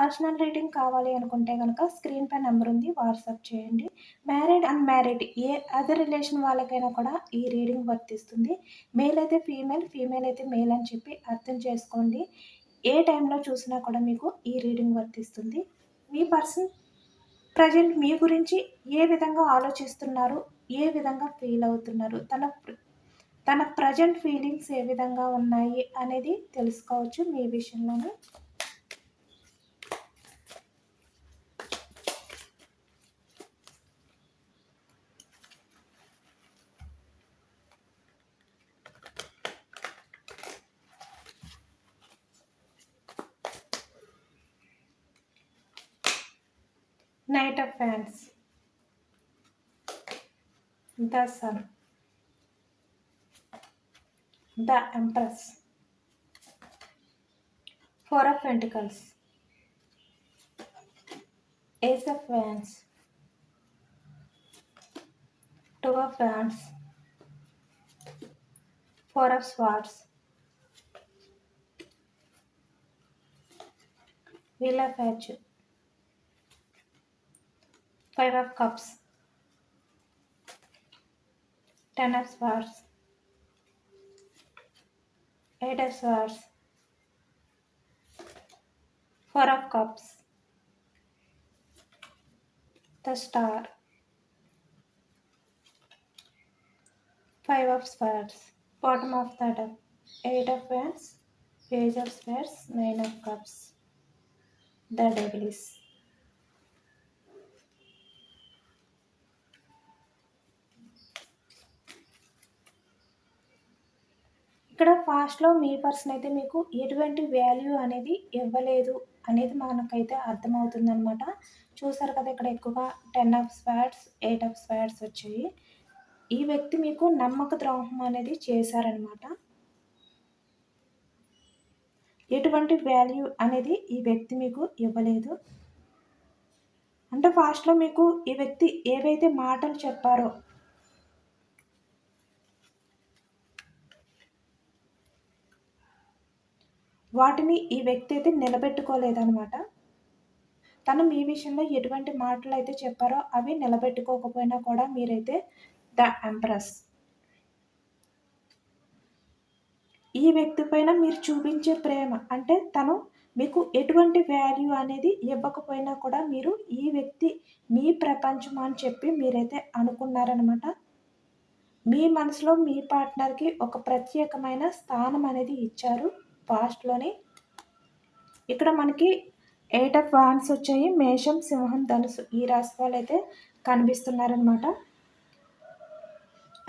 Personal reading కావాలి అనుకుంటే కనుక స్క్రీన్ పై నెంబర్ ఉంది వాట్సాప్ చేయండి. Married unmarried a other relation వాళ్ళకైనా కూడా ఈ రీడింగ్ వర్తిస్తుంది. మేల్ అయితే ఫీమేల్ ఫీమేల్ అయితే మేల్ అని చెప్పి అర్థం చేసుకోండి. ఏ టైంలో చూసినా కూడా మీకు ఈ రీడింగ్ వర్తిస్తుంది. మీ పర్సన్ ప్రజెంట్ మీ గురించి ఏ విధంగా ఆలోచిస్తున్నారు ఏ విధంగా ఫీల్ అవుతున్నారు తన తన ప్రజెంట్ ఫీలింగ్స్ ఏ విధంగా ఉన్నాయి అనేది తెలుసుకోవచ్చు మీ విషయంలోనే. The Sun, the Empress, Four of Pentacles, Ace of Wands, Two of Wands, Four of Swords, Wheel of Fortune, Five of Cups, Ten of Swords, Eight of Swords, Four of Cups, the Star, Five of Swords, bottom of the deck, Eight of Wands, Page of Swords, Nine of Cups, the Devils. ఇక్కడ ఫాస్ట్లో మీ person అయితే మీకు ఎటువంటి value అనేది ఇవ్వలేదు అనేది మనకైతే అర్థమవుతుంది అనమాట చూసారు కదా ఇక్కడ ఎక్కువగా ten of swords eight of swords వచ్చాయి. ఈ వ్యక్తి మీకు నమ్మక ద్రోహం అనేది చేశారనమాట ఎటువంటి వాల్యూ అనేది ఈ వ్యక్తి మీకు ఇవ్వలేదు. అంటే ఫాస్ట్లో మీకు ఈ వ్యక్తి ఏవైతే మాటలు చెప్పారో వాటిని ఈ వ్యక్తి అయితే నిలబెట్టుకోలేదనమాట తను మీ విషయంలో ఎటువంటి మాటలు అయితే చెప్పారో అవి నిలబెట్టుకోకపోయినా కూడా మీరైతే ద ఎంప్రెస్. ఈ వ్యక్తి పైన మీరు చూపించే ప్రేమ అంటే తను మీకు ఎటువంటి వాల్యూ అనేది ఇవ్వకపోయినా కూడా మీరు ఈ వ్యక్తి మీ ప్రపంచం అని చెప్పి మీరైతే అనుకున్నారనమాట మీ మనసులో మీ పార్ట్నర్కి ఒక ప్రత్యేకమైన స్థానం అనేది ఇచ్చారు. పాస్ట్లోని. ఇక్కడ మనకి ఎయిట్ ఆఫ్ వాన్స్ వచ్చాయి. మేషం సింహం ధనుసు ఈ రాశి వాళ్ళు అయితే కనిపిస్తున్నారనమాట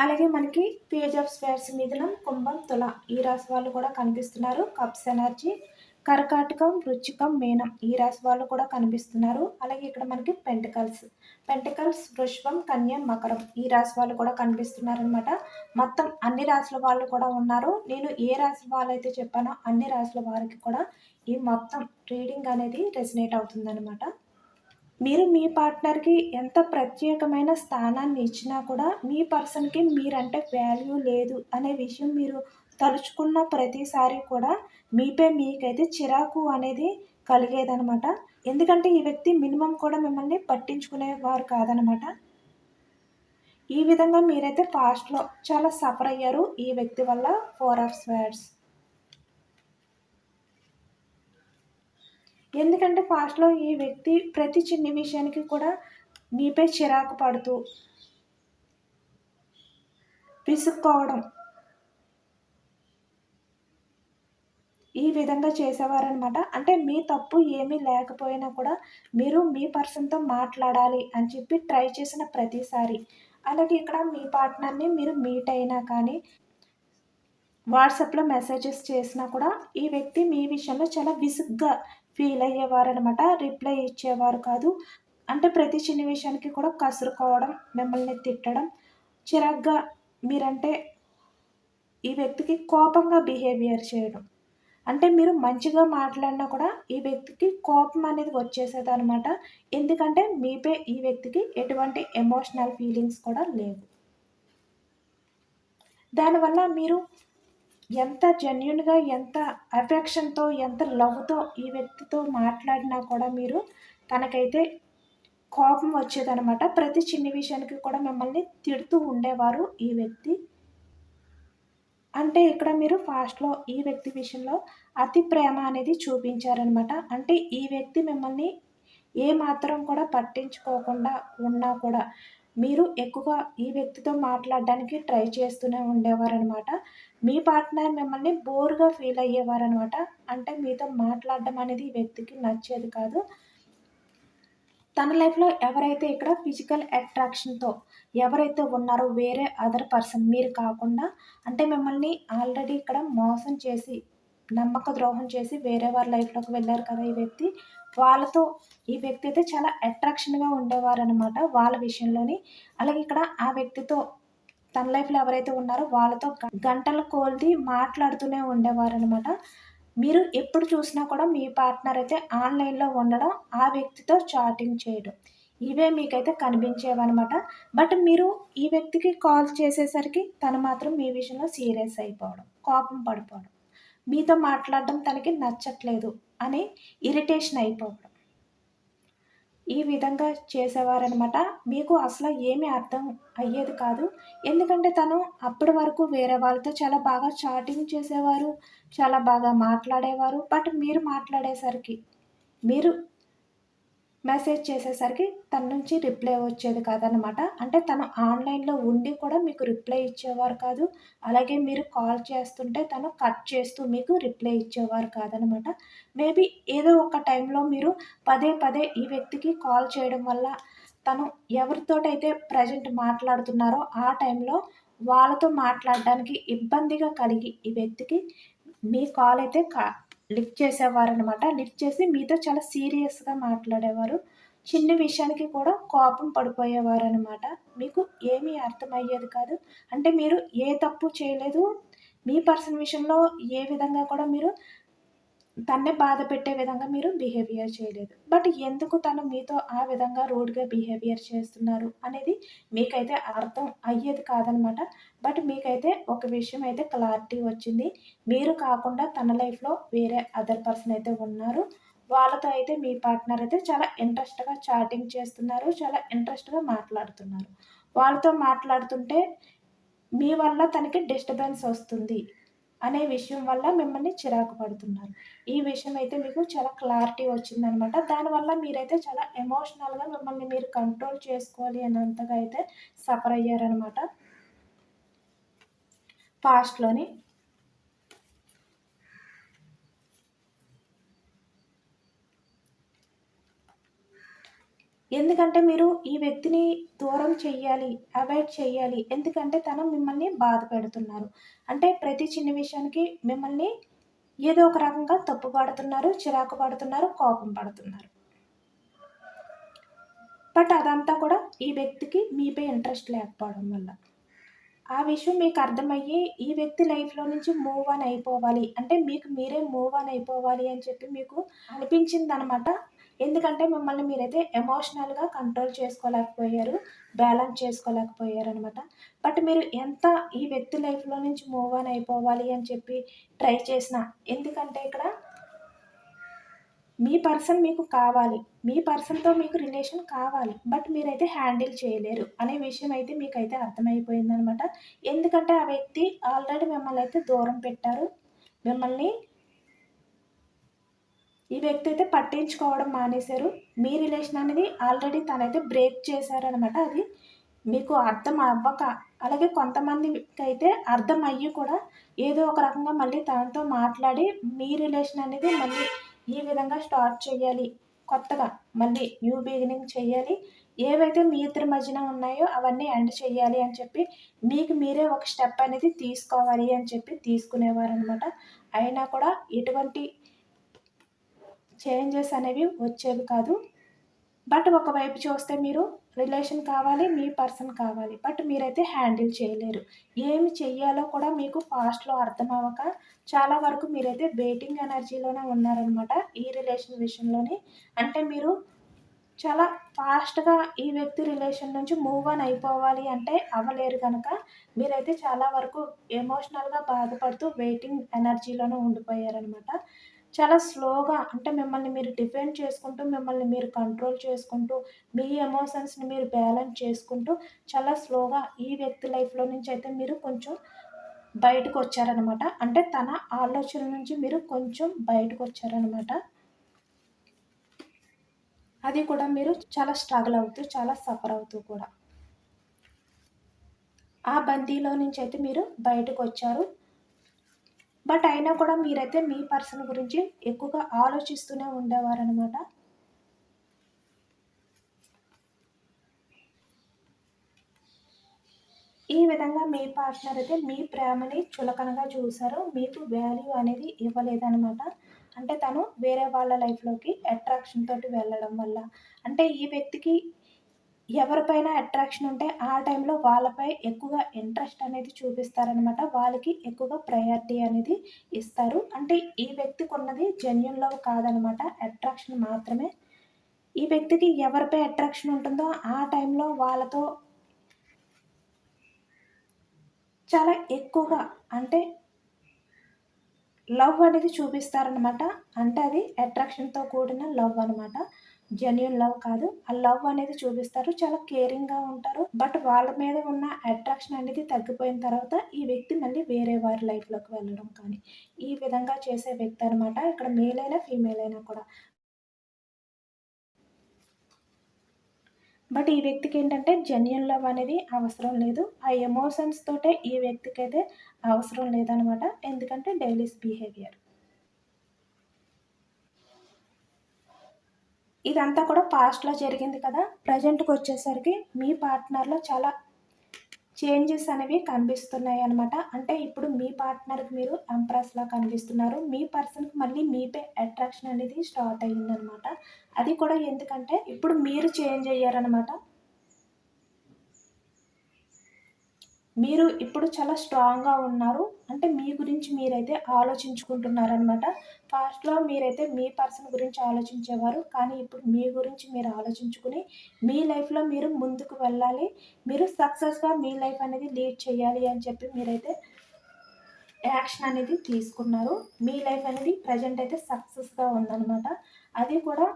అలాగే మనకి పేజ్ ఆఫ్ స్వేర్స్ మిథునం కుంభం తుల ఈ రాశి వాళ్ళు కూడా కనిపిస్తున్నారు. కప్స్ ఎనర్జీ కర్కాటకం రుచికం మేనం ఈ రాశి వాళ్ళు కూడా కనిపిస్తున్నారు. అలాగే ఇక్కడ మనకి పెంటకల్స్ పెంటకల్స్ వృషభం కన్యం మకరం ఈ రాశి వాళ్ళు కూడా కనిపిస్తున్నారు అనమాట మొత్తం అన్ని రాశుల వాళ్ళు కూడా ఉన్నారు. నేను ఏ రాశి వాళ్ళు అయితే చెప్పానో అన్ని రాశుల వారికి కూడా ఈ మొత్తం రీడింగ్ అనేది రెసినేట్ అవుతుందన్నమాట. మీరు మీ పార్ట్నర్కి ఎంత ప్రత్యేకమైన స్థానాన్ని ఇచ్చినా కూడా మీ పర్సన్కి మీరంటే వాల్యూ లేదు అనే విషయం మీరు తలుచుకున్న ప్రతిసారి కూడా మీపై మీకైతే చిరాకు అనేది కలిగేదనమాట. ఎందుకంటే ఈ వ్యక్తి మినిమం కూడా మిమ్మల్ని పట్టించుకునేవారు కాదనమాట. ఈ విధంగా మీరైతే పాస్ట్లో చాలా సఫర్ అయ్యారు ఈ వ్యక్తి వల్ల. ఫోర్ ఆఫ్ స్వేర్స్ ఎందుకంటే ఫాస్ట్లో ఈ వ్యక్తి ప్రతి చిన్న విషయానికి కూడా మీపై చిరాకు పడుతూ విసుక్కోవడం ఈ విధంగా చేసేవారనమాట. అంటే మీ తప్పు ఏమీ లేకపోయినా కూడా మీరు మీ పర్సన్తో మాట్లాడాలి అని చెప్పి ట్రై చేసిన ప్రతిసారి. అలాగే ఇక్కడ మీ పార్ట్నర్ని మీరు మీట్ అయినా కానీ వాట్సాప్లో మెసేజెస్ చేసినా కూడా ఈ వ్యక్తి మీ విషయంలో చాలా విసుగ్గా ఫీల్ అయ్యేవారనమాట. రిప్లై ఇచ్చేవారు కాదు. అంటే ప్రతి చిన్న విషయానికి కూడా కసురుకోవడం మిమ్మల్ని తిట్టడం చిరాగ్గా మీరంటే ఈ వ్యక్తికి కోపంగా బిహేవియర్ చేయడం. అంటే మీరు మంచిగా మాట్లాడినా కూడా ఈ వ్యక్తికి కోపం అనేది వచ్చేసేది అనమాట ఎందుకంటే మీపై ఈ వ్యక్తికి ఎటువంటి ఎమోషనల్ ఫీలింగ్స్ కూడా లేవు. దానివల్ల మీరు ఎంత జెన్యున్గా ఎంత అఫెక్షన్తో ఎంత లవ్తో ఈ వ్యక్తితో మాట్లాడినా కూడా మీరు తనకైతే కోపం వచ్చేదనమాట ప్రతి చిన్న విషయానికి కూడా మిమ్మల్ని తిడుతూ ఉండేవారు ఈ వ్యక్తి. అంటే ఇక్కడ మీరు ఫాస్ట్లో ఈ వ్యక్తి విషయంలో అతి ప్రేమ అనేది చూపించారనమాట. అంటే ఈ వ్యక్తి మిమ్మల్ని ఏ మాత్రం కూడా పట్టించుకోకుండా ఉన్నా కూడా మీరు ఎక్కువగా ఈ వ్యక్తితో మాట్లాడడానికి ట్రై చేస్తూనే ఉండేవారనమాట. మీ పార్ట్నర్ మిమ్మల్ని బోర్గా ఫీల్ అయ్యేవారనమాట. అంటే మీతో మాట్లాడడం అనేది ఈ వ్యక్తికి నచ్చేది కాదు. తన లైఫ్లో ఎవరైతే ఇక్కడ ఫిజికల్ అట్రాక్షన్తో ఎవరైతే ఉన్నారో వేరే అదర్ పర్సన్ మీరు కాకుండా అంటే మిమ్మల్ని ఆల్రెడీ ఇక్కడ మోసం చేసి నమ్మక ద్రోహం చేసి వేరే వారి లైఫ్లోకి వెళ్ళారు కదా ఈ వ్యక్తి వాళ్ళతో ఈ వ్యక్తి అయితే చాలా అట్రాక్షన్గా ఉండేవారు అనమాట వాళ్ళ విషయంలోని. అలాగే ఇక్కడ ఆ వ్యక్తితో తన లైఫ్లో ఎవరైతే ఉన్నారో వాళ్ళతో గంటల కోల్ది మాట్లాడుతూనే ఉండేవారు అనమాట మీరు ఎప్పుడు చూసినా కూడా మీ పార్ట్నర్ అయితే ఆన్లైన్లో ఉండడం ఆ వ్యక్తితో చాటింగ్ చేయడం. ఇవే మీకైతే కనిపించేవన్నమాట. బట్ మీరు ఈ వ్యక్తికి కాల్ చేసేసరికి తను మాత్రం మీ విషయంలో సీరియస్ అయిపోవడం కోపం పడిపోవడం. మీతో మాట్లాడడం తనకి నచ్చట్లేదు అని ఇరిటేషన్ అయిపోవడం. ఈ విధంగా చేసేవారనమాట. మీకు అసలు ఏమి అర్థం అయ్యేది కాదు. ఎందుకంటే తను అప్పటి వరకు వేరే వాళ్ళతో చాలా బాగా చాటింగ్ చేసేవారు చాలా బాగా మాట్లాడేవారు. బట్ మీరు మాట్లాడేసరికి మీరు మెసేజ్ చేసేసరికి తన నుంచి రిప్లై వచ్చేది కాదనమాట అంటే తను ఆన్లైన్లో ఉండి కూడా మీకు రిప్లై ఇచ్చేవారు కాదు. అలాగే మీరు కాల్ చేస్తుంటే తను కట్ చేస్తూ మీకు రిప్లై ఇచ్చేవారు కాదనమాట మేబీ ఏదో ఒక టైంలో మీరు పదే పదే ఈ వ్యక్తికి కాల్ చేయడం వల్ల తను ఎవరితోటైతే ప్రజెంట్ మాట్లాడుతున్నారో ఆ టైంలో వాళ్ళతో మాట్లాడడానికి ఇబ్బందిగా కలిగి ఈ వ్యక్తికి మీ కాల్ అయితే లిఫ్ట్ చేసేవారు అనమాట లిఫ్ట్ చేసి మీతో చాలా సీరియస్గా మాట్లాడేవారు. చిన్న విషయానికి కూడా కోపం పడిపోయేవారు అనమాట మీకు ఏమీ అర్థమయ్యేది కాదు. అంటే మీరు ఏ తప్పు చేయలేదు. మీ పర్సన్ విషయంలో ఏ విధంగా కూడా మీరు తన్నే బాధ పెట్టే విధంగా మీరు బిహేవియర్ చేయలేదు. బట్ ఎందుకు తను మీతో ఆ విధంగా రూడ్గా బిహేవియర్ చేస్తున్నారు అనేది మీకైతే అర్థం అయ్యేది కాదనమాట. బట్ మీకైతే ఒక విషయం అయితే క్లారిటీ వచ్చింది. మీరు కాకుండా తన లైఫ్లో వేరే అదర్ పర్సన్ అయితే ఉన్నారు. వాళ్ళతో అయితే మీ పార్ట్నర్ అయితే చాలా ఇంట్రెస్ట్గా చాటింగ్ చేస్తున్నారు. చాలా ఇంట్రెస్ట్గా మాట్లాడుతున్నారు. వాళ్ళతో మాట్లాడుతుంటే మీ వల్ల తనకి డిస్టర్బెన్స్ వస్తుంది. అనే విషయం వల్ల మిమ్మల్ని చిరాకు పడుతున్నారు. ఈ విషయం అయితే మీకు చాలా క్లారిటీ వచ్చిందనమాట. దానివల్ల మీరైతే చాలా ఎమోషనల్గా మిమ్మల్ని మీరు కంట్రోల్ చేసుకోవాలి అన్నంతగా అయితే సఫర్ అయ్యారనమాట. పాస్ట్లోని ఎందుకంటే మీరు ఈ వ్యక్తిని దూరం చెయ్యాలి అవాయిడ్ చేయాలి ఎందుకంటే తను మిమ్మల్ని బాధ పెడుతున్నారు. అంటే ప్రతి చిన్న విషయానికి మిమ్మల్ని ఏదో ఒక రకంగా తప్పు పడుతున్నారు చిరాకు పడుతున్నారు కోపం పడుతున్నారు. బట్ అదంతా కూడా ఈ వ్యక్తికి మీపై ఇంట్రెస్ట్ లేకపోవడం వల్ల. ఆ విషయం మీకు అర్థమయ్యి ఈ వ్యక్తి లైఫ్లో నుంచి మూవ్ ఆన్ అయిపోవాలి. అంటే మీకు మీరే మూవ్ ఆన్ అయిపోవాలి అని చెప్పి మీకు అనిపించింది అనమాట ఎందుకంటే మిమ్మల్ని మీరైతే ఎమోషనల్గా కంట్రోల్ చేసుకోలేకపోయారు బ్యాలెన్స్ చేసుకోలేకపోయారు అనమాట బట్ మీరు ఎంత ఈ వ్యక్తి లైఫ్లో నుంచి మూవ్ ఆన్ అయిపోవాలి అని చెప్పి ట్రై చేసిన ఎందుకంటే ఇక్కడ మీ పర్సన్ మీకు కావాలి. మీ పర్సన్తో మీకు రిలేషన్ కావాలి. బట్ మీరైతే హ్యాండిల్ చేయలేరు అనే విషయం అయితే మీకైతే అర్థమైపోయిందనమాట ఎందుకంటే ఆ వ్యక్తి ఆల్రెడీ మిమ్మల్ని అయితే దూరం పెట్టారు. మిమ్మల్ని ఈ వ్యక్తి అయితే పట్టించుకోవడం మానేశారు. మీ రిలేషన్ అనేది ఆల్రెడీ తనైతే బ్రేక్ చేశారనమాట అది. మీకు అర్థం అవ్వక అలాగే కొంతమందికి అయితే అర్థం అయ్యి కూడా ఏదో ఒక రకంగా మళ్ళీ తనతో మాట్లాడి మీ రిలేషన్ అనేది మళ్ళీ ఈ విధంగా స్టార్ట్ చేయాలి. కొత్తగా మళ్ళీ న్యూ బిగినింగ్ చేయాలి. ఏవైతే మీ ఇద్దరి మధ్యన ఉన్నాయో అవన్నీ ఎండ్ చేయాలి అని చెప్పి మీకు మీరే ఒక స్టెప్ అనేది తీసుకోవాలి అని చెప్పి తీసుకునేవారు అనమాట అయినా కూడా ఎటువంటి చేంజెస్ అనేవి వచ్చేవి కాదు. బట్ ఒకవైపు చూస్తే మీరు రిలేషన్ కావాలి మీ పర్సన్ కావాలి. బట్ మీరైతే హ్యాండిల్ చేయలేరు. ఏమి చెయ్యాలో కూడా మీకు ఫాస్ట్లో అర్థం అవ్వక చాలా వరకు మీరైతే వెయిటింగ్ ఎనర్జీలోనే ఉన్నారనమాట ఈ రిలేషన్ విషయంలోనే. అంటే మీరు చాలా ఫాస్ట్గా ఈ వ్యక్తి రిలేషన్ నుంచి మూవ్ ఆన్ అయిపోవాలి అంటే అవ్వలేరు కనుక మీరైతే చాలా వరకు ఎమోషనల్గా బాధపడుతూ వెయిటింగ్ ఎనర్జీలోనే ఉండిపోయారనమాట. చాలా స్లోగా అంటే మిమ్మల్ని మీరు డిఫెండ్ చేసుకుంటూ మిమ్మల్ని మీరు కంట్రోల్ చేసుకుంటూ మీ ఎమోషన్స్ని మీరు బ్యాలెన్స్ చేసుకుంటూ చాలా స్లోగా ఈ వ్యక్తి లైఫ్లో నుంచి అయితే మీరు కొంచెం బయటకు వచ్చారనమాట అంటే తన ఆలోచన నుంచి మీరు కొంచెం బయటకు వచ్చారనమాట అది కూడా మీరు చాలా స్ట్రగుల్ అవుతూ చాలా సఫర్ అవుతూ కూడా. ఆ బందీలో నుంచి అయితే మీరు బయటకు వచ్చారు. బట్ అయినా కూడా మీరైతే మీ పర్సన్ గురించి ఎక్కువగా ఆలోచిస్తూనే ఉండేవారు అనమాట ఈ విధంగా మీ పార్ట్నర్ అయితే మీ ప్రేమని చులకనగా చూశారు. మీకు వాల్యూ అనేది ఇవ్వలేదనమాట అంటే తను వేరే వాళ్ళ లైఫ్లోకి అట్రాక్షన్ తోటి వెళ్ళడం వల్ల. అంటే ఈ వ్యక్తికి ఎవరిపైన అట్రాక్షన్ ఉంటే ఆ టైంలో వాళ్ళపై ఎక్కువగా ఇంట్రెస్ట్ అనేది చూపిస్తారనమాట వాళ్ళకి ఎక్కువగా ప్రయారిటీ అనేది ఇస్తారు. అంటే ఈ వ్యక్తికి ఉన్నది జెన్యున్ లవ్ కాదనమాట అట్రాక్షన్ మాత్రమే. ఈ వ్యక్తికి ఎవరిపై అట్రాక్షన్ ఉంటుందో ఆ టైంలో వాళ్ళతో చాలా ఎక్కువగా అంటే లవ్ అనేది చూపిస్తారనమాట అంటే అది అట్రాక్షన్తో కూడిన లవ్ అనమాట జెన్యున్ లవ్ కాదు. ఆ లవ్ అనేది చూపిస్తారు. చాలా కేరింగ్గా ఉంటారు. బట్ వాళ్ళ మీద ఉన్న అట్రాక్షన్ అనేది తగ్గిపోయిన తర్వాత ఈ వ్యక్తి మళ్ళీ వేరే వారి లైఫ్లోకి వెళ్ళడం కానీ ఈ విధంగా చేసే వ్యక్తి అనమాట ఇక్కడ మేల్ అయినా ఫీమేల్ అయినా కూడా. బట్ ఈ వ్యక్తికి ఏంటంటే జెన్యున్ లవ్ అనేది అవసరం లేదు. ఆ ఎమోషన్స్ తోటే ఈ వ్యక్తికి అయితే అవసరం లేదనమాట ఎందుకంటే డైలీస్ బిహేవియర్ ఇదంతా కూడా పాస్ట్లో జరిగింది కదా. ప్రజెంట్కి వచ్చేసరికి మీ పార్ట్నర్లో చాలా చేంజెస్ అనేవి కనిపిస్తున్నాయి అనమాట అంటే ఇప్పుడు మీ పార్ట్నర్కి మీరు ఎంప్రెస్లా కనిపిస్తున్నారు. మీ పర్సన్కి మళ్ళీ మీపై అట్రాక్షన్ అనేది స్టార్ట్ అయ్యిందనమాట అది కూడా ఎందుకంటే ఇప్పుడు మీరు చేంజ్ అయ్యారనమాట మీరు ఇప్పుడు చాలా స్ట్రాంగ్గా ఉన్నారు. అంటే మీ గురించి మీరైతే ఆలోచించుకుంటున్నారనమాట ఫాస్ట్లో మీరైతే మీ పర్సన్ గురించి ఆలోచించేవారు. కానీ ఇప్పుడు మీ గురించి మీరు ఆలోచించుకుని మీ లైఫ్లో మీరు ముందుకు వెళ్ళాలి. మీరు సక్సెస్గా మీ లైఫ్ అనేది లీడ్ చేయాలి అని చెప్పి మీరైతే యాక్షన్ అనేది తీసుకున్నారు. మీ లైఫ్ అనేది ప్రజెంట్ అయితే సక్సెస్గా ఉందన్నమాట. అది కూడా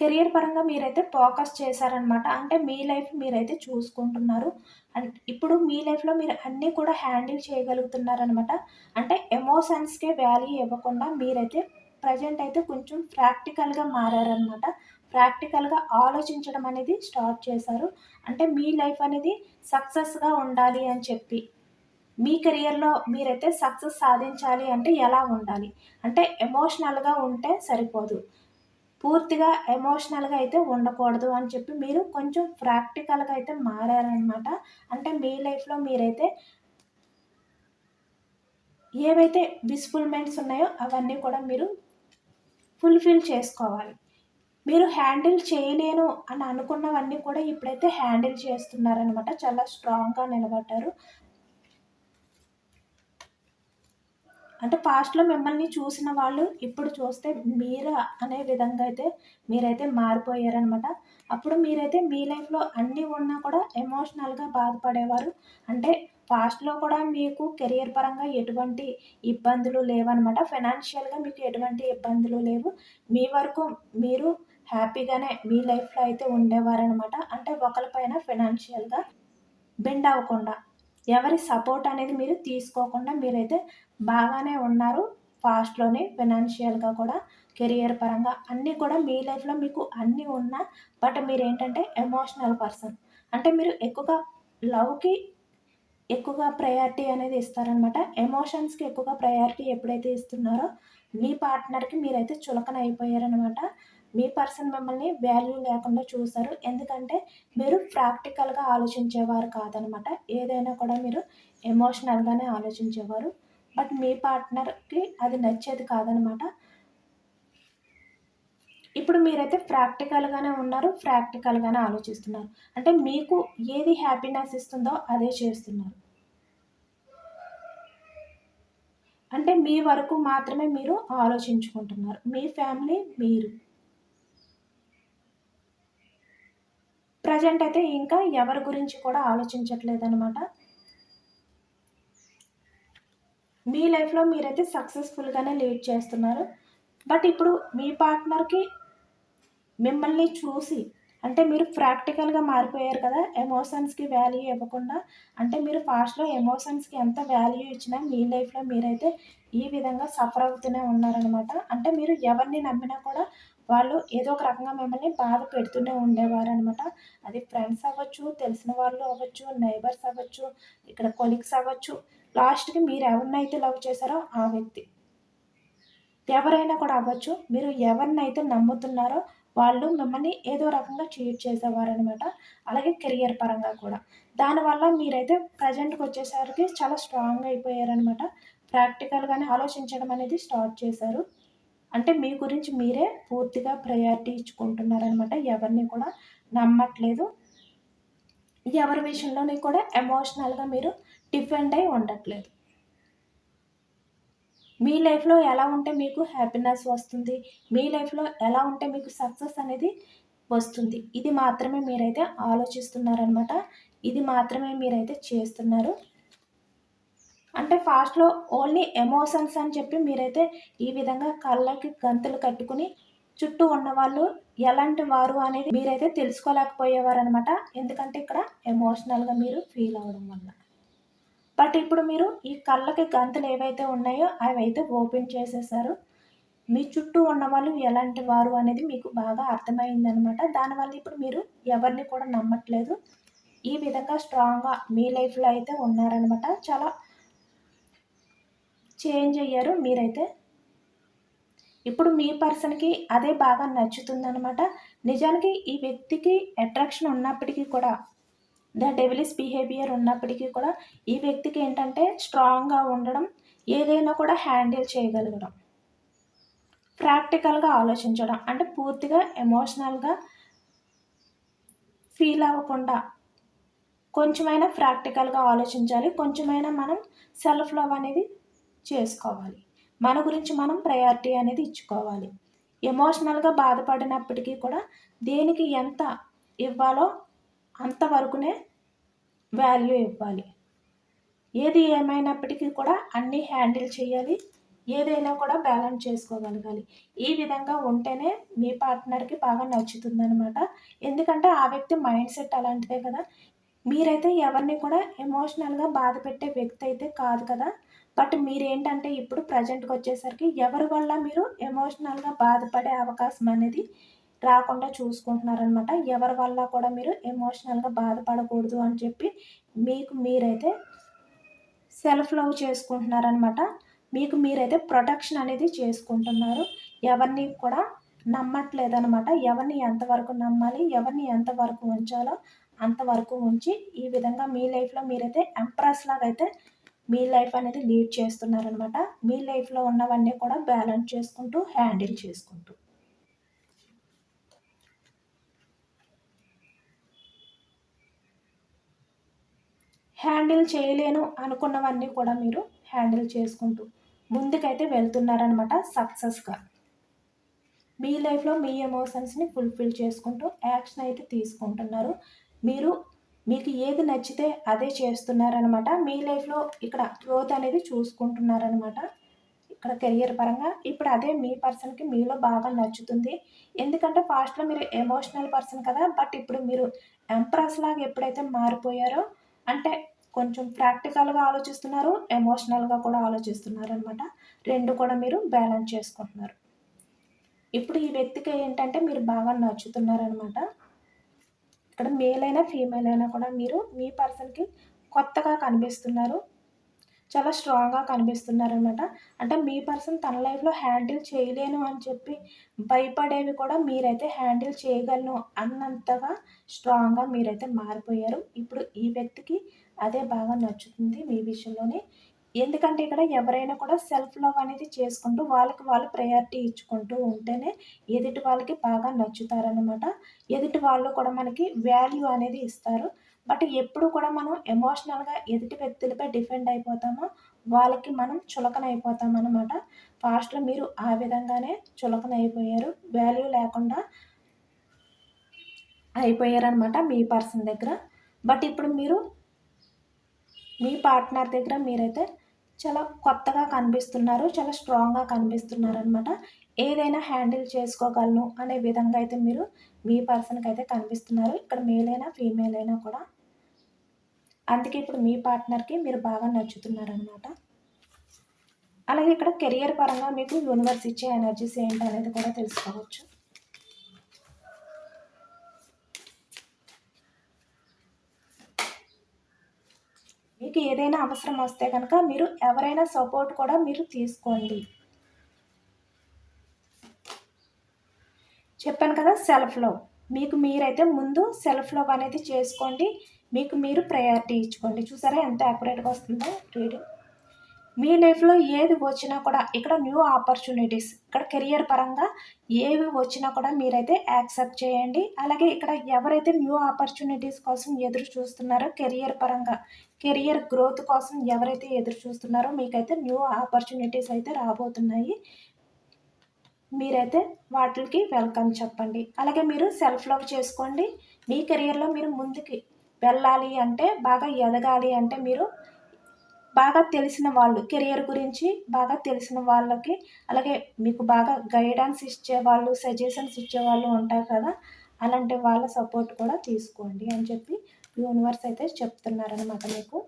కెరియర్ పరంగా మీరైతే ఫోకస్ చేశారనమాట అంటే మీ లైఫ్ మీరైతే చూసుకుంటున్నారు. అండ్ ఇప్పుడు మీ లైఫ్లో మీరు అన్నీ కూడా హ్యాండిల్ చేయగలుగుతున్నారనమాట అంటే ఎమోషన్స్కే వాల్యూ ఇవ్వకుండా మీరైతే ప్రజెంట్ అయితే కొంచెం ప్రాక్టికల్గా మారారనమాట ప్రాక్టికల్గా ఆలోచించడం అనేది స్టార్ట్ చేశారు. అంటే మీ లైఫ్ అనేది సక్సెస్గా ఉండాలి అని చెప్పి. మీ కెరియర్లో మీరైతే సక్సెస్ సాధించాలి అంటే ఎలా ఉండాలి? అంటే ఎమోషనల్గా ఉంటే సరిపోదు. పూర్తిగా ఎమోషనల్గా అయితే ఉండకూడదు అని చెప్పి మీరు కొంచెం ప్రాక్టికల్గా అయితే మారారనమాట అంటే మీ లైఫ్లో మీరైతే ఏవైతే విస్ఫుల్మెంట్స్ ఉన్నాయో అవన్నీ కూడా మీరు ఫుల్ఫిల్ చేసుకోవాలి. మీరు హ్యాండిల్ చేయలేను అని అనుకున్నవన్నీ కూడా ఇప్పుడైతే హ్యాండిల్ చేస్తున్నారనమాట చాలా స్ట్రాంగ్గా నిలబడ్డారు. అంటే పాస్ట్లో మిమ్మల్ని చూసిన వాళ్ళు ఇప్పుడు చూస్తే మీరు అనే విధంగా అయితే మీరైతే మారిపోయారనమాట అప్పుడు మీరైతే మీ లైఫ్లో అన్నీ ఉన్నా కూడా ఎమోషనల్గా బాధపడేవారు. అంటే పాస్ట్లో కూడా మీకు కెరియర్ పరంగా ఎటువంటి ఇబ్బందులు లేవన్నమాట. ఫైనాన్షియల్గా మీకు ఎటువంటి ఇబ్బందులు లేవు. మీ వరకు మీరు హ్యాపీగానే మీ లైఫ్లో అయితే ఉండేవారనమాట అంటే ఒకరిపైన ఫైనాన్షియల్గా బెండ్ అవ్వకుండా ఎవరి సపోర్ట్ అనేది మీరు తీసుకోకుండా మీరైతే బాగానే ఉన్నారు. ఫాస్ట్లోనే ఫినాన్షియల్గా కూడా కెరియర్ పరంగా అన్నీ కూడా మీ లైఫ్లో మీకు అన్నీ ఉన్నా బట్ మీరు ఏంటంటే ఎమోషనల్ పర్సన్ అంటే మీరు ఎక్కువగా లవ్కి ఎక్కువగా ప్రయారిటీ అనేది ఇస్తారనమాట ఎమోషన్స్కి ఎక్కువగా ప్రయారిటీ ఎప్పుడైతే ఇస్తున్నారో మీ పార్ట్నర్కి మీరైతే చులకన అయిపోయారనమాట మీ పర్సన్ మిమ్మల్ని వాల్యూ లేకుండా చూస్తారు ఎందుకంటే మీరు ప్రాక్టికల్గా ఆలోచించేవారు కాదనమాట ఏదైనా కూడా మీరు ఎమోషనల్గానే ఆలోచించేవారు. బట్ మీ పార్ట్నర్కి అది నచ్చేది కాదనమాట. ఇప్పుడు మీరైతే ప్రాక్టికల్గానే ఉన్నారు ప్రాక్టికల్గానే ఆలోచిస్తున్నారు. అంటే మీకు ఏది హ్యాపీనెస్ ఇస్తుందో అదే చేస్తున్నారు. అంటే మీ వరకు మాత్రమే మీరు ఆలోచించుకుంటున్నారు. మీ ఫ్యామిలీ మీరు. ప్రజెంట్ అయితే ఇంకా ఎవరి గురించి కూడా ఆలోచించట్లేదు అనమాట మీ లైఫ్లో మీరైతే సక్సెస్ఫుల్గానే లీడ్ చేస్తున్నారు. బట్ ఇప్పుడు మీ పార్ట్నర్కి మిమ్మల్ని చూసి అంటే మీరు ప్రాక్టికల్గా మారిపోయారు కదా ఎమోషన్స్కి వాల్యూ ఇవ్వకుండా అంటే మీరు ఫాస్ట్లో ఎమోషన్స్కి ఎంత వాల్యూ ఇచ్చినా మీ లైఫ్లో మీరైతే ఈ విధంగా సఫర్ అవుతూనే ఉన్నారనమాట. అంటే మీరు ఎవరిని నమ్మినా కూడా వాళ్ళు ఏదో ఒక రకంగా మిమ్మల్ని బాధ పెడుతూనే ఉండేవారు అనమాట అది ఫ్రెండ్స్ అవ్వచ్చు తెలిసిన వాళ్ళు అవ్వచ్చు నైబర్స్ అవ్వచ్చు ఇక్కడ కొలీగ్స్ అవ్వచ్చు లాస్ట్కి మీరు ఎవరినైతే లవ్ చేశారో ఆ వ్యక్తి. ఎవరైనా కూడా అవ్వచ్చు. మీరు ఎవరినైతే నమ్ముతున్నారో వాళ్ళు మిమ్మల్ని ఏదో రకంగా చీట్ చేసేవారనమాట అలాగే కెరియర్ పరంగా కూడా. దానివల్ల మీరైతే ప్రజెంట్కి వచ్చేసరికి చాలా స్ట్రాంగ్ అయిపోయారనమాట ప్రాక్టికల్గానే ఆలోచించడం అనేది స్టార్ట్ చేశారు. అంటే మీ గురించి మీరే పూర్తిగా ప్రయారిటీ ఇచ్చుకుంటున్నారనమాట ఎవరిని కూడా నమ్మట్లేదు. ఎవరి విషయంలోని కూడా ఎమోషనల్గా మీరు డిఫెండ్ అయి ఉండట్లేదు. మీ లైఫ్లో ఎలా ఉంటే మీకు హ్యాపీనెస్ వస్తుంది? మీ లైఫ్లో ఎలా ఉంటే మీకు సక్సెస్ అనేది వస్తుంది? ఇది మాత్రమే మీరైతే ఆలోచిస్తున్నారనమాట. ఇది మాత్రమే మీరైతే చేస్తున్నారు. అంటే ఫాస్ట్లో ఓన్లీ ఎమోషన్స్ అని చెప్పి మీరైతే ఈ విధంగా కళ్ళకి గంతులు కట్టుకుని చుట్టూ ఉన్న వాళ్ళు ఎలాంటి వారు అనేది మీరైతే తెలుసుకోలేకపోయేవారు అనమాట ఎందుకంటే ఇక్కడ ఎమోషనల్గా మీరు ఫీల్ అవ్వడం వల్ల. బట్ ఇప్పుడు మీరు ఈ కళ్ళకి గంతులు ఏవైతే ఉన్నాయో అవి అయితే ఓపెన్ చేసేసారు. మీ చుట్టూ ఉన్న వాళ్ళు ఎలాంటి వారు అనేది మీకు బాగా అర్థమైందనమాట దానివల్ల ఇప్పుడు మీరు ఎవరిని కూడా నమ్మట్లేదు. ఈ విధంగా స్ట్రాంగ్గా మీ లైఫ్లో అయితే ఉన్నారనమాట చాలా చేంజ్ అయ్యారు మీరైతే. ఇప్పుడు మీ పర్సన్కి అదే బాగా నచ్చుతుందనమాట నిజానికి ఈ వ్యక్తికి అట్రాక్షన్ ఉన్నప్పటికీ కూడా ద డెవిలిస్ బిహేవియర్ ఉన్నప్పటికీ కూడా ఈ వ్యక్తికి ఏంటంటే స్ట్రాంగ్గా ఉండడం ఏదైనా కూడా హ్యాండిల్ చేయగలగడం ప్రాక్టికల్గా ఆలోచించడం అంటే పూర్తిగా ఎమోషనల్గా ఫీల్ అవ్వకుండా కొంచెమైనా ప్రాక్టికల్గా ఆలోచించాలి. కొంచెమైనా మనం సెల్ఫ్ లవ్ అనేది చేసుకోవాలి. మన గురించి మనం ప్రయారిటీ అనేది ఇచ్చుకోవాలి. ఎమోషనల్గా బాధపడినప్పటికీ కూడా దేనికి ఎంత ఇవ్వాలో అంతవరకునే వాల్యూ ఇవ్వాలి. ఏది ఏమైనప్పటికీ కూడా అన్నీ హ్యాండిల్ చేయాలి. ఏదైనా కూడా బ్యాలెన్స్ చేసుకోగలగాలి. ఈ విధంగా ఉంటేనే మీ పార్ట్నర్కి బాగా నచ్చుతుందనమాట ఎందుకంటే ఆ వ్యక్తి మైండ్ సెట్ అలాంటిదే కదా. మీరైతే ఎవరిని కూడా ఎమోషనల్గా బాధ పెట్టే వ్యక్తి అయితే కాదు కదా. బట్ మీరేంటంటే ఇప్పుడు ప్రజెంట్కి వచ్చేసరికి ఎవరి వల్ల మీరు ఎమోషనల్గా బాధపడే అవకాశం అనేది రాకుండా చూసుకుంటున్నారనమాట ఎవరి వల్ల కూడా మీరు ఎమోషనల్గా బాధపడకూడదు అని చెప్పి మీకు మీరైతే సెల్ఫ్ లవ్ చేసుకుంటున్నారనమాట మీకు మీరైతే ప్రొటెక్షన్ అనేది చేసుకుంటున్నారు. ఎవరిని కూడా నమ్మట్లేదనమాట ఎవరిని ఎంతవరకు నమ్మాలి ఎవరిని ఎంతవరకు ఉంచాలో అంతవరకు ఉంచి ఈ విధంగా మీ లైఫ్లో మీరైతే ఎంప్రెస్ లాగా అయితే మీ లైఫ్ అనేది లీడ్ చేస్తున్నారనమాట మీ లైఫ్లో ఉన్నవన్నీ కూడా బ్యాలెన్స్ చేసుకుంటూ హ్యాండిల్ చేసుకుంటూ. హ్యాండిల్ చేయలేను అనుకున్నవన్నీ కూడా మీరు హ్యాండిల్ చేసుకుంటూ ముందుకైతే వెళ్తున్నారనమాట సక్సెస్గా. మీ లైఫ్లో మీ ఎమోషన్స్ని ఫుల్ఫిల్ చేసుకుంటూ యాక్షన్ అయితే తీసుకుంటున్నారు. మీరు మీకు ఏది నచ్చితే అదే చేస్తున్నారనమాట మీ లైఫ్లో ఇక్కడ గ్రోత్ అనేది చూసుకుంటున్నారనమాట ఇక్కడ కెరియర్ పరంగా ఇప్పుడు అదే మీ పర్సన్కి మీలో బాగా నచ్చుతుంది. ఎందుకంటే ఫాస్ట్లో మీరు ఎమోషనల్ పర్సన్ కదా బట్ ఇప్పుడు మీరు ఎంప్రెస్ లాగా ఎప్పుడైతే మారిపోయారో అంటే కొంచెం ప్రాక్టికల్గా ఆలోచిస్తున్నారు ఎమోషనల్గా కూడా ఆలోచిస్తున్నారు అనమాట రెండు కూడా మీరు బ్యాలెన్స్ చేసుకుంటున్నారు. ఇప్పుడు ఈ వ్యక్తికి ఏంటంటే మీరు బాగా నచ్చుతున్నారనమాట. ఇక్కడ మేల్ అయినా ఫీమేల్ అయినా కూడా మీరు మీ పర్సన్కి కొత్తగా కనిపిస్తున్నారు. చాలా స్ట్రాంగ్గా కనిపిస్తున్నారు అనమాట అంటే మీ పర్సన్ తన లైఫ్లో హ్యాండిల్ చేయలేను అని చెప్పి భయపడేవి కూడా మీరైతే హ్యాండిల్ చేయగలను అన్నంతగా స్ట్రాంగ్గా మీరైతే మారిపోయారు. ఇప్పుడు ఈ వ్యక్తికి అదే బాగా నచ్చుతుంది మీ విషయంలోనే. ఎందుకంటే ఇక్కడ ఎవరైనా కూడా సెల్ఫ్ లవ్ అనేది చేసుకుంటూ వాళ్ళకి వాళ్ళు ప్రయారిటీ ఇచ్చుకుంటూ ఉంటేనే ఎదుటి వాళ్ళకి బాగా నచ్చుతారనమాట ఎదుటి వాళ్ళు కూడా మనకి వాల్యూ అనేది ఇస్తారు. బట్ ఎప్పుడు కూడా మనం ఎమోషనల్గా ఎదుటి వ్యక్తులపై డిపెండ్ అయిపోతామో వాళ్ళకి మనం చులకన అయిపోతాం అనమాట ఫాస్ట్లో మీరు ఆ విధంగానే చులకన అయిపోయారు. వాల్యూ లేకుండా అయిపోయారనమాట మీ పర్సన్ దగ్గర. బట్ ఇప్పుడు మీరు మీ పార్ట్నర్ దగ్గర మీరైతే చాలా కొత్తగా కనిపిస్తున్నారు చాలా స్ట్రాంగ్గా కనిపిస్తున్నారు అనమాట ఏదైనా హ్యాండిల్ చేసుకోగలను అనే విధంగా అయితే మీరు మీ పర్సన్కి అయితే కనిపిస్తున్నారు. ఇక్కడ మేల్ అయినా ఫీమేల్ అయినా కూడా. అందుకే ఇప్పుడు మీ పార్ట్నర్కి మీరు బాగా నచ్చుతున్నారనమాట అలాగే ఇక్కడ కెరియర్ పరంగా మీకు యూనివర్స్ ఇచ్చే ఎనర్జీస్ ఏంటి అనేది కూడా తెలుసుకోవచ్చు. మీకు ఏదైనా అవసరం వస్తే కనుక మీరు ఎవరైనా సపోర్ట్ కూడా మీరు తీసుకోండి. చెప్పాను కదా సెల్ఫ్ లవ్ మీకు మీరైతే ముందు సెల్ఫ్ లవ్ అనేది చేసుకోండి. మీకు మీరు ప్రయారిటీ ఇచ్చుకోండి. చూసారా ఎంత యాక్యురేట్గా వస్తుందో రీడింగ్ మీ లైఫ్లో ఏది వచ్చినా కూడా ఇక్కడ న్యూ ఆపర్చునిటీస్ ఇక్కడ కెరియర్ పరంగా ఏవి వచ్చినా కూడా మీరైతే యాక్సెప్ట్ చేయండి. అలాగే ఇక్కడ ఎవరైతే న్యూ ఆపర్చునిటీస్ కోసం ఎదురు చూస్తున్నారో కెరియర్ పరంగా కెరియర్ గ్రోత్ కోసం ఎవరైతే ఎదురు చూస్తున్నారో మీకైతే న్యూ ఆపర్చునిటీస్ అయితే రాబోతున్నాయి. మీరైతే వాటికి వెల్కమ్ చెప్పండి. అలాగే మీరు సెల్ఫ్ లవ్ చేసుకోండి. మీ కెరియర్లో మీరు ముందుకి వెళ్ళాలి అంటే బాగా ఎదగాలి అంటే మీరు బాగా తెలిసిన వాళ్ళు కెరియర్ గురించి బాగా తెలిసిన వాళ్ళకి అలాగే మీకు బాగా గైడెన్స్ ఇచ్చే వాళ్ళు సజెషన్స్ ఇచ్చే వాళ్ళు ఉంటారు కదా అలాంటి వాళ్ళ సపోర్ట్ కూడా తీసుకోండి అని చెప్పి యూనివర్స్ అయితే చెప్తున్నారనమాట మీకు.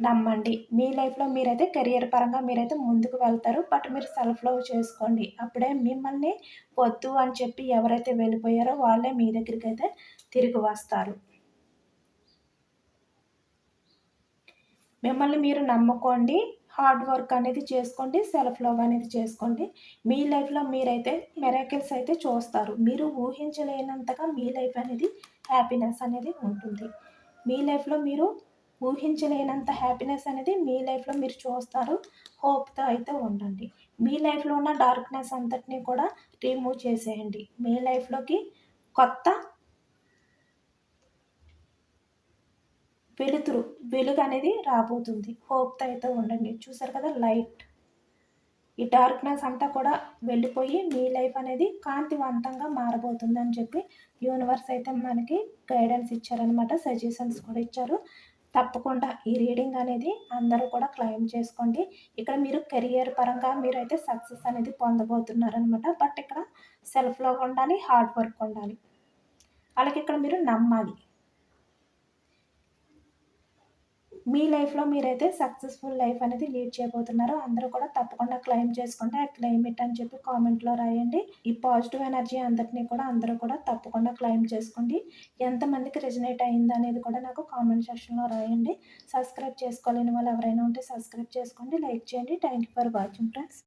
నమ్మండి. మీ లైఫ్లో మీరైతే కెరియర్ పరంగా మీరైతే ముందుకు వెళ్తారు. బట్ మీరు సెల్ఫ్ లవ్ చేసుకోండి. అప్పుడే మిమ్మల్ని వద్దు అని చెప్పి ఎవరైతే వెళ్ళిపోయారో వాళ్ళే మీ దగ్గరికి అయితే తిరిగి వస్తారు. మిమ్మల్ని మీరు నమ్ముకోండి. హార్డ్ వర్క్ అనేది చేసుకోండి. సెల్ఫ్ లవ్ అనేది చేసుకోండి. మీ లైఫ్లో మీరైతే మెరాకిల్స్ అయితే చూస్తారు. మీరు ఊహించలేనంతగా మీ లైఫ్ అనేది హ్యాపీనెస్ అనేది ఉంటుంది. మీ లైఫ్లో మీరు ఊహించలేనంత హ్యాపీనెస్ అనేది మీ లైఫ్లో మీరు చూస్తారు. హోప్తో అయితే ఉండండి. మీ లైఫ్లో ఉన్న డార్క్నెస్ అంతటినీ కూడా రిమూవ్ చేసేయండి. మీ లైఫ్లోకి కొత్త వెలుతురు వెలుగు అనేది రాబోతుంది. హోప్తో అయితే ఉండండి. చూసారు కదా లైట్ ఈ డార్క్నెస్ అంతా కూడా వెళ్ళిపోయి మీ లైఫ్ అనేది కాంతివంతంగా మారబోతుంది అని చెప్పి యూనివర్స్ అయితే మనకి గైడెన్స్ ఇచ్చారనమాట సజెషన్స్ కూడా ఇచ్చారు. తప్పకుండా ఈ రీడింగ్ అనేది అందరూ కూడా క్లెయిమ్ చేసుకోండి. ఇక్కడ మీరు కెరియర్ పరంగా మీరైతే సక్సెస్ అనేది పొందబోతున్నారనమాట బట్ ఇక్కడ సెల్ఫ్లో ఉండాలి హార్డ్ వర్క్ ఉండాలి. అలాగే ఇక్కడ మీరు నమ్మాలి. మీ లైఫ్లో మీరైతే సక్సెస్ఫుల్ లైఫ్ అనేది లీడ్ చేయబోతున్నారు అందరూ కూడా తప్పకుండా క్లెయిమ్ చేసుకుంటే ఆ క్లైమేట్ అని చెప్పి కామెంట్లో రాయండి. ఈ పాజిటివ్ ఎనర్జీ అందరినీ కూడా అందరూ కూడా తప్పకుండా క్లెయిమ్ చేసుకోండి. ఎంతమందికి రెజినేట్ అయింది అనేది కూడా నాకు కామెంట్ సెక్షన్లో రాయండి. సబ్స్క్రైబ్ చేసుకోలేని వాళ్ళు ఎవరైనా ఉంటే సబ్స్క్రైబ్ చేసుకోండి. లైక్ చేయండి. Thank you for watching friends